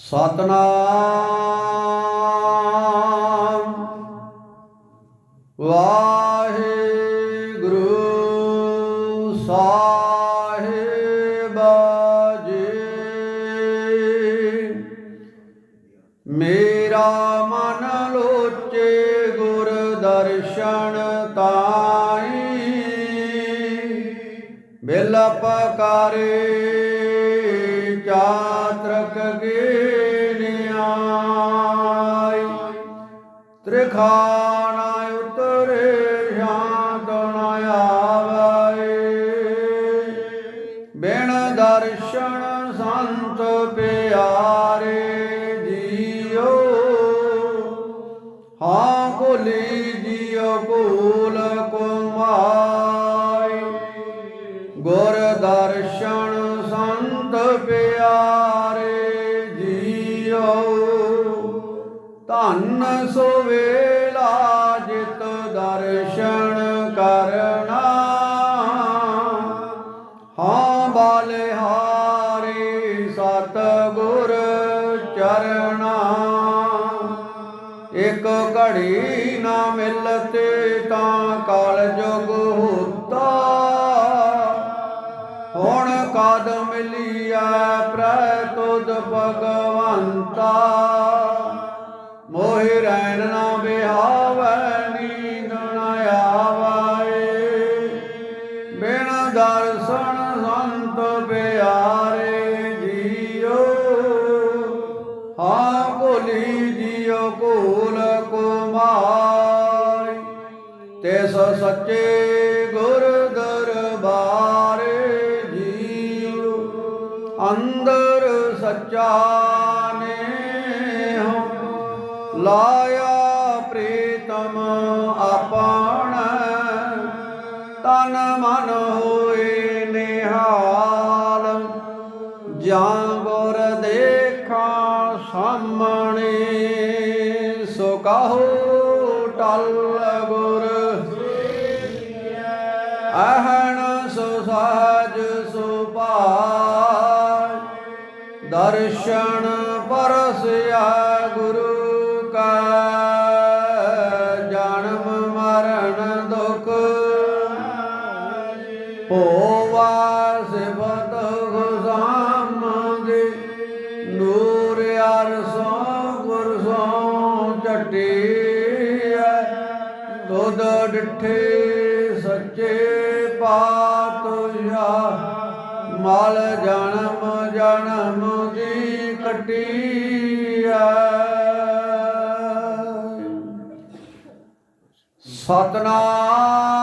ਸਤਨਾਮ। ਵਾਹਿਗੁਰੂ ਸਾਹਿਬ ਜੀ। ਮੇਰਾ ਮਨ ਲੋਚੇ ਗੁਰ ਦਰਸ਼ਨ ਤਾਈ। ਬਿਲਪ ਕਰੇ ਚਾਤਰਕ ਗੇ ਤ੍ਰਿਖਾਣਾ ਉਤਰੇ ਸ਼ਾਂਤ ਨ ਆਵੇ ਬਿਨ ਦਰਸ਼ਨ ਸੰਤ ਪਿਆਰੇ ਜੀਓ, ਹਾਂ ਕੋਲੀ ਜੀਓ ਕੋਲ ਕੁਮਾਈ ਗੁਰ ਦਰਸ਼ਨ ਸੰਤ ਪਿਆਰੇ ਜੀਓ, ਧੰਨ ਸੋਵੇ ਚਰਣਾ ਇਕ ਘੜੀ ਨਾ ਮਿਲਤੇ ਤਾਂ ਕਾਲ ਜੁਗ ਹੋਤਾ। ਹੁਣ ਕਦ ਮਿਲਿਆ ਪ੍ਰੈ ਤੁਧ ਭਗਵੰਤਾ? ਹਾਂ ਭੋਲੀ ਕੋਲ ਕੁਮਾਰ ਤਿਸ ਸੱਚੇ ਗੁਰ ਦਰਬਾਰੇ ਜੀਓ ਅੰਦਰ ਸੱਚਾ ਨੇ ਹਮ ਲਾਇਆ ਸੋ ਕਹੋ ਟਲ ਗੁਰ? ਅਹਣ ਸੋ ਸਹਜ ਸੁਭਾਇ ਦਰਸ਼ਨ ਪਰਸਿਆ ਸੋਂ ਚਟਿਆ ਤੁਧ ਡਿਠੇ ਸੱਚੇ ਪਾਤਸ਼ਾਹ ਮਲ ਜਨਮ ਜਨਮ ਦੀ ਕਟਿਆ ਸਤਨਾਮ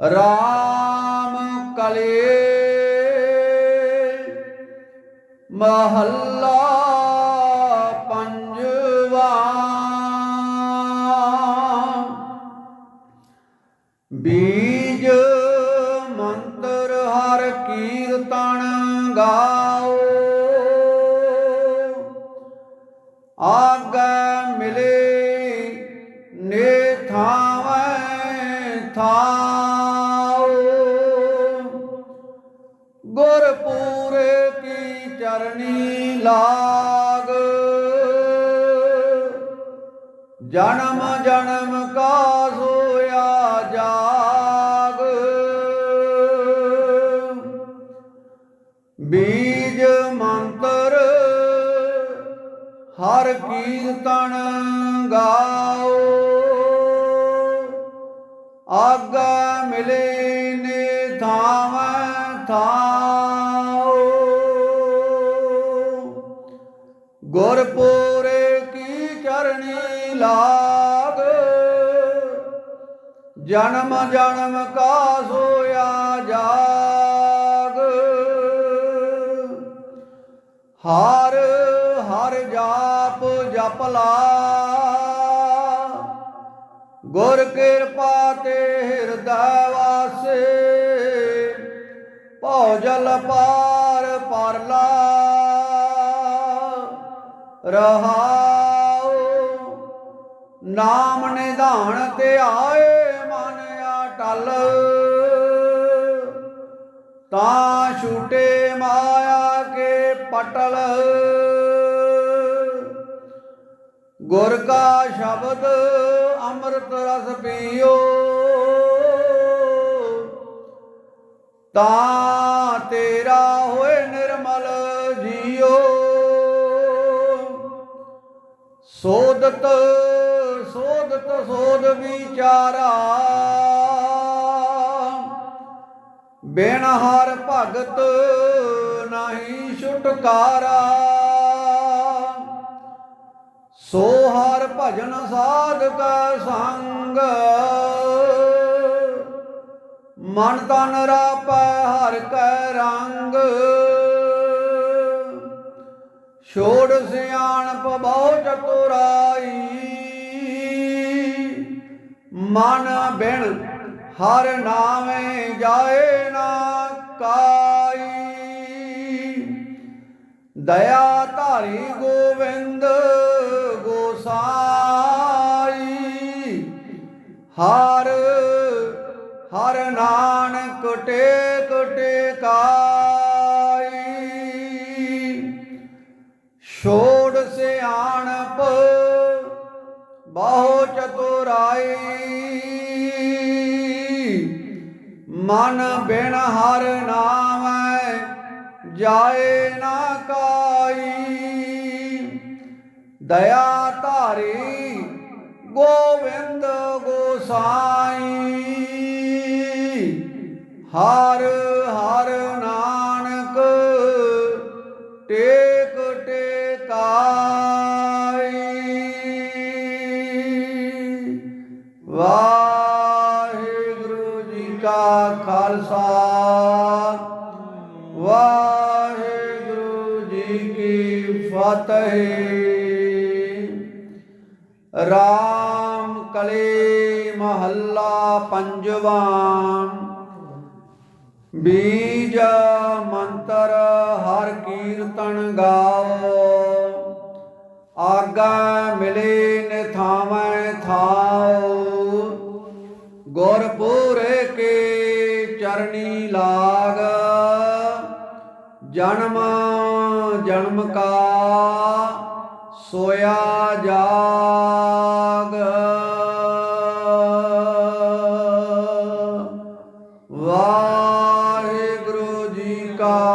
ਰਾਮ ਕਲੇ ਮਹੱਲਾ ਪੰਜਵਾ। ਬੀਜ ਮੰਤਰ ਹਰ ਕੀਰਤਨ ਗਾਓ। ਆਗ ਮਿਲੇ ਨੇ ਥਾਵੈ ਥਾਓ ਜਨਮ ਜਨਮ ਕਾ ਸੋਇਆ ਜਾਗ। ਬੀਜ ਮੰਤਰ ਹਰ ਕੀਰਤਨ ਗਾਓ। ਆਗਾ ਮਿਲੇ ਜਨਮ ਜਨਮ ਕਾ ਸੋਇਆ ਜਾਗ। ਹਰ ਹਰ ਜਾਪ ਜਪ ਲਾ। ਗੁਰ ਕਿਰਪਾ ਤੇ ਹਿਰਦੈ ਵਾਸੇ। ਭਉ ਜਲ ਪਾਰ ਪਰਲਾ ਰਹਾਉ, ਨਾਮ ਨਿਧਾਨ ਤੇ ਆਏ। ਤਾਂ ਛੂਟੇ ਮਾਇਆ ਕੇ ਪਟਲ। ਗੁਰ ਕਾ ਸ਼ਬਦ ਅੰਮ੍ਰਿਤ ਰਸ ਪੀਓ। ਤਾਂ ਤੇਰਾ ਹੋਏ ਨਿਰਮਲ ਜੀਓ। ਸੋਦਤ ਸੋਦਤ, ਸੋਦ ਵਿਚਾਰਾ। ਬਿਨ ਹਰ ਭਗਤ ਨਹੀਂ ਛੁਟਕਾਰਾ। ਸੋ ਹਰ ਭਜਨ ਸਾਧਕ ਸੰਗ। ਮਨ ਤਨ ਰਾਪੈ ਹਰ ਕੈ ਰੰਗ। ਛੋੜ ਸਿਆਣਪ ਬਹੁ ਚਤੁਰਾਈ ਮਨ ਬਿਨ ਹਰ ਨਾਮੇ ਜਾਏ ਨਾ ਕਾਈ। ਦਇਆ ਧਾਰੀ ਗੋਵਿੰਦ ਗੋਸਾਈ। ਹਰ ਹਰ ਨਾਨਕ ਟੇਕ ਟੇਕਾਈ। ਛੋੜ ਸਿਆਣਪ ਬਹੁ ਚਤੁਰਾਈ। ਮਨ ਬਿਨ ਹਰ ਨਾਮੈ ਜਾਏ ਨਾ ਕਾਈ। ਦਇਆ ਧਾਰੀ ਗੋਵਿੰਦ ਗੋਸਾਈ। ਹਰ ਹਰ ਨਾਨਕ ਤੇ ਖਾਲਸਾ। ਵਾਹਿਗੁਰੂ ਜੀ ਕੀ ਫਤਿਹ। ਰਾਮ ਕਲੇ ਮਹੱਲਾ ਪੰਜਵਾਂ। ਬੀਜ ਮੰਤਰ ਹਰ ਕੀਰਤਨ ਗਾਓ ਆਗਾ ਮਿਲੇ ਚਰਨੀ ਲਾਗ। ਜਨਮ ਜਨਮ ਕਾ ਸੋਇਆ ਜਾਗ। ਵਾਹਿਗੁਰੂ ਜੀ ਕਾ